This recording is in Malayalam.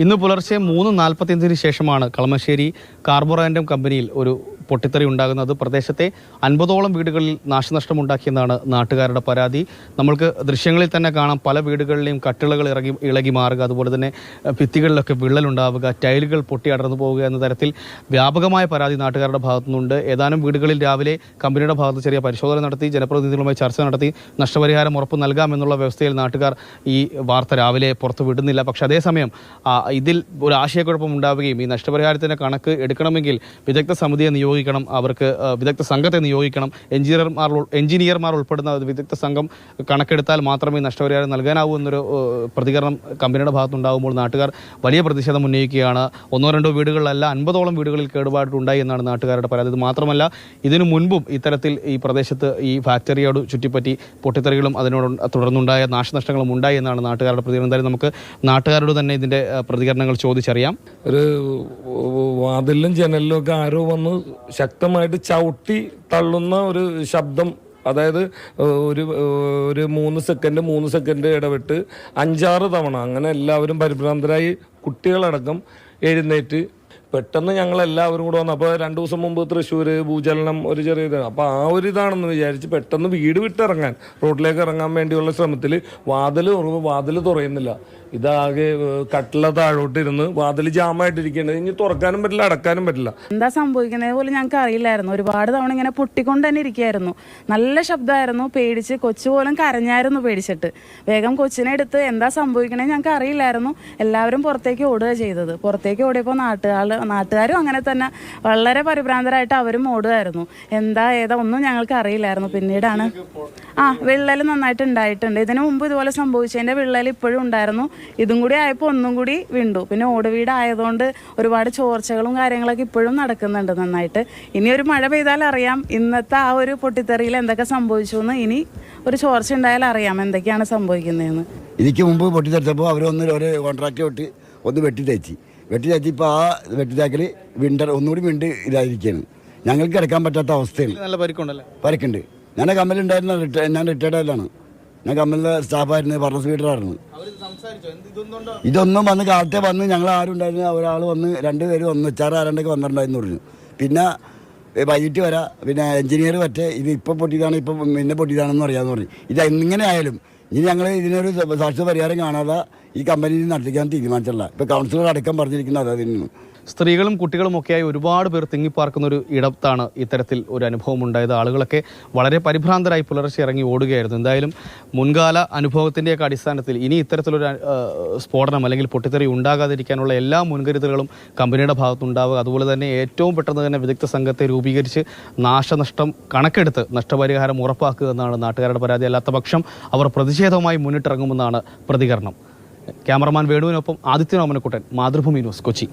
ഇന്ന് പുലർച്ചെ മൂന്ന് നാൽപ്പത്തിയഞ്ചിന് ശേഷമാണ് കളമശ്ശേരി കാർബോറാൻഡം കമ്പനിയിൽ ഒരു പൊട്ടിത്തെറി ഉണ്ടാകുന്നത് പ്രദേശത്തെ അൻപതോളം വീടുകളിൽ നാശനഷ്ടമുണ്ടാക്കിയെന്നാണ് നാട്ടുകാരുടെ പരാതി. നമ്മൾക്ക് ദൃശ്യങ്ങളിൽ തന്നെ കാണാം പല വീടുകളിലെയും കട്ടിളകൾ ഇറങ്ങി ഇളകി മാറുക അതുപോലെ തന്നെ ഭിത്തികളിലൊക്കെ വിള്ളലുണ്ടാവുക ടൈലുകൾ പൊട്ടി അടർന്നു പോവുക എന്ന തരത്തിൽ വ്യാപകമായ പരാതി നാട്ടുകാരുടെ ഭാഗത്തുനിന്നുണ്ട്. ഏതാനും വീടുകളിൽ രാവിലെ കമ്പനിയുടെ ഭാഗത്ത് ചെറിയ പരിശോധന നടത്തി ജനപ്രതിനിധികളുമായി ചർച്ച നടത്തി നഷ്ടപരിഹാരം ഉറപ്പ് നൽകാമെന്നുള്ള വ്യവസ്ഥയിൽ നാട്ടുകാർ ഈ വാർത്ത രാവിലെ പുറത്തു വിടുന്നില്ല. പക്ഷെ അതേസമയം ഇതിൽ ഒരു ആശയക്കുഴപ്പം ഉണ്ടാവുകയും ഈ നഷ്ടപരിഹാരത്തിന്റെ കണക്ക് എടുക്കണമെങ്കിൽ വിദഗ്ധ സമിതിയെ നിയോഗിക്കണം. അവർക്ക് വിദഗ്ധ സംഘത്തെ നിയോഗിക്കണം. എഞ്ചിനീയർമാർ എഞ്ചിനീയർമാർ ഉൾപ്പെടുന്ന വിദഗ്ധ സംഘം കണക്കെടുത്താൽ മാത്രമേ നഷ്ടപരിഹാരം നൽകാനാവൂ എന്നൊരു പ്രതികരണം കമ്പനിയുടെ ഭാഗത്തുണ്ടാകുമ്പോൾ നാട്ടുകാർ വലിയ പ്രതിഷേധം ഉന്നയിക്കുകയാണ്. ഒന്നോ രണ്ടോ വീടുകളിലല്ല അൻപതോളം വീടുകളിൽ കേടുപാടുണ്ടായി എന്നാണ് നാട്ടുകാരുടെ പരാതി. ഇത് മാത്രമല്ല ഇതിനു മുൻപും ഇത്തരത്തിൽ ഈ പ്രദേശത്ത് ഈ ഫാക്ടറിയോട് ചുറ്റിപ്പറ്റി പൊട്ടിത്തെറികളും അതിനോട് തുടർന്നുണ്ടായ നാശനഷ്ടങ്ങളും ഉണ്ടായി എന്നാണ് നാട്ടുകാരുടെ പ്രതികരണം. എന്തായാലും നമുക്ക് നാട്ടുകാരോട് തന്നെ ഇതിന്റെ പ്രതികരണങ്ങൾ ചോദിച്ചറിയാം. ഒരു വാതിലും ജനലിലും ഒക്കെ ആരോ വന്ന് ശക്തമായിട്ട് ചവിട്ടി തള്ളുന്ന ഒരു ശബ്ദം അതായത് ഒരു ഒരു മൂന്ന് സെക്കൻഡ് മൂന്ന് സെക്കൻഡ് ഇടവിട്ട് അഞ്ചാറ് തവണ അങ്ങനെ എല്ലാവരും പരിഭ്രാന്തരായി കുട്ടികളടക്കം എഴുന്നേറ്റ് പെട്ടെന്ന് ഞങ്ങൾ എല്ലാവരും കൂടെ വന്നു. അപ്പോൾ രണ്ടു ദിവസം മുമ്പ് തൃശ്ശൂർ ഭൂചലനം ഒരു ചെറിയ ഇത്. അപ്പോൾ ആ ഒരു ഇതാണെന്ന് വിചാരിച്ച് പെട്ടെന്ന് വീട് വിട്ടിറങ്ങാൻ റോഡിലേക്ക് ഇറങ്ങാൻ വേണ്ടിയുള്ള ശ്രമത്തിൽ വാതിൽ വാതിൽ തുറയുന്നില്ല. ഇതാകെ കട്ടില താഴോട്ടിരുന്ന് വാതിൽ ജാമായിട്ടിരിക്കുന്നത് ഇനി തുറക്കാനും പറ്റില്ല അടക്കാനും പറ്റില്ല. എന്താ സംഭവിക്കുന്നത് പോലെ ഞങ്ങൾക്ക് അറിയില്ലായിരുന്നു. ഒരുപാട് തവണ ഇങ്ങനെ പൊട്ടിക്കൊണ്ട് തന്നെ ഇരിക്കുകയായിരുന്നു നല്ല ശബ്ദമായിരുന്നു പേടിച്ച് കൊച്ചു പോലും കരഞ്ഞായിരുന്നു പേടിച്ചിട്ട്. വേഗം കൊച്ചിനെ എടുത്ത് എന്താ സംഭവിക്കണേ ഞങ്ങൾക്ക് അറിയില്ലായിരുന്നു. എല്ലാവരും പുറത്തേക്ക് ഓടുക ചെയ്തത്. പുറത്തേക്ക് ഓടിയപ്പോൾ നാട്ടുകാർ നാട്ടുകാരും അങ്ങനെ തന്നെ വളരെ പരിഭ്രാന്തരായിട്ട് അവരും ഓടുമായിരുന്നു. എന്താ ഏതാ ഒന്നും ഞങ്ങൾക്ക് അറിയില്ലായിരുന്നു. പിന്നീടാണ് ആ വിള്ളൽ നന്നായിട്ട് ഉണ്ടായിട്ടുണ്ട്. ഇതിനു മുമ്പ് ഇതുപോലെ സംഭവിച്ചതിന്റെ വിള്ളൽ ഇപ്പോഴും ഉണ്ടായിരുന്നു. ഇതും കൂടി ആയപ്പോൾ ഒന്നും കൂടി വിണ്ടു. പിന്നെ ഓടുവീടായതുകൊണ്ട് ഒരുപാട് ചോർച്ചകളും കാര്യങ്ങളൊക്കെ ഇപ്പോഴും നടക്കുന്നുണ്ട് നന്നായിട്ട്. ഇനി ഒരു മഴ പെയ്താൽ അറിയാം. ഇന്നത്തെ ആ ഒരു പൊട്ടിത്തെറിയിൽ എന്തൊക്കെ സംഭവിച്ചു എന്ന് ഇനി ഒരു ചോർച്ച ഉണ്ടായാൽ അറിയാം എന്തൊക്കെയാണ് സംഭവിക്കുന്നതെന്ന്. ഇതിക്ക് മുമ്പ് പൊട്ടിത്തെറിച്ചപ്പോൾ അവർ ഒന്ന് ഒരു കോൺട്രാക്ട് തൊട്ട് ഒന്ന് വെട്ടി തേച്ച്. വെട്ടി തേച്ച് ഇപ്പോൾ ആ വെട്ടി വിണ്ടർ ഒന്നുകൂടി വിണ്ട് ഇതായിരിക്കുകയാണ് ഞങ്ങൾക്ക് കിടക്കാൻ പറ്റാത്ത അവസ്ഥയാണ്. നല്ല പരിക്കുണ്ടല്ലേ? പരക്കുണ്ട്. ഞാൻ കമ്മലുണ്ടായിരുന്ന റിട്ട ഞാൻ റിട്ടയർഡായിട്ടാണ് ഞാൻ കമ്മലിലെ സ്റ്റാഫായിരുന്നു പറഞ്ഞ സ്വീഡറായിരുന്നു ഇതൊന്നും വന്ന് കാലത്തെ വന്ന് ഞങ്ങൾ ആരും ഉണ്ടായിരുന്നു ഒരാൾ വന്ന് രണ്ടുപേര് വന്ന് ഉച്ചാറ് ആരണ്ടൊക്കെ വന്നിട്ടുണ്ടായിരുന്നു പറഞ്ഞു. പിന്നെ വൈകിട്ട് വരാം പിന്നെ എഞ്ചിനീയർ പറ്റേ ഇത് ഇപ്പം പൊട്ടിയതാണ് ഇപ്പം പിന്നെ പൊട്ടിയതാണെന്ന് അറിയാമെന്ന് പറഞ്ഞു. ഇത് എങ്ങനെ ആയാലും ഇനി ഞങ്ങൾ ഇതിനൊരു സാക്ഷ്യ പരിഹാരം കാണാതെ ഈ കമ്പനിയിൽ നടത്തിക്കാൻ തീരുമാനിച്ചില്ല ഇപ്പൊ കൗൺസിലർ അടക്കം പറഞ്ഞിരിക്കുന്നത് അത് തന്നെയാണ് സ്ത്രീകളും കുട്ടികളും ഒക്കെയായി ഒരുപാട് പേർ തിങ്ങിപ്പാർക്കുന്ന ഒരു ഇടത്താണ് ഇത്തരത്തിൽ ഒരു അനുഭവം ഉണ്ടായത് ആളുകളൊക്കെ വളരെ പരിഭ്രാന്തരായി പുലർച്ചെ ഇറങ്ങി ഓടുകയായിരുന്നു. എന്തായാലും മുൻകാല അനുഭവത്തിന്റെയൊക്കെ അടിസ്ഥാനത്തിൽ ഇനി ഇത്തരത്തിലൊരു സ്ഫോടനം അല്ലെങ്കിൽ പൊട്ടിത്തെറി ഉണ്ടാകാതിരിക്കാനുള്ള എല്ലാ മുൻകരുതലുകളും കമ്പനിയുടെ ഭാഗത്തുണ്ടാവുക. അതുപോലെ തന്നെ ഏറ്റവും പെട്ടെന്ന് തന്നെ വിദഗ്ധ സംഘത്തെ രൂപീകരിച്ച് നാശനഷ്ടം കണക്കെടുത്ത് നഷ്ടപരിഹാരം ഉറപ്പാക്കുക എന്നാണ് നാട്ടുകാരുടെ പരാതി. അല്ലാത്ത പക്ഷം അവർ പ്രതിഷേധവുമായി മുന്നിട്ടിറങ്ങുമെന്നാണ് പ്രതികരണം. ക്യാമറമാൻ വേണുവിനൊപ്പം ആദിത്യനോമനക്കുട്ടൻ മാതൃഭൂമി ന്യൂസ് കൊച്ചി.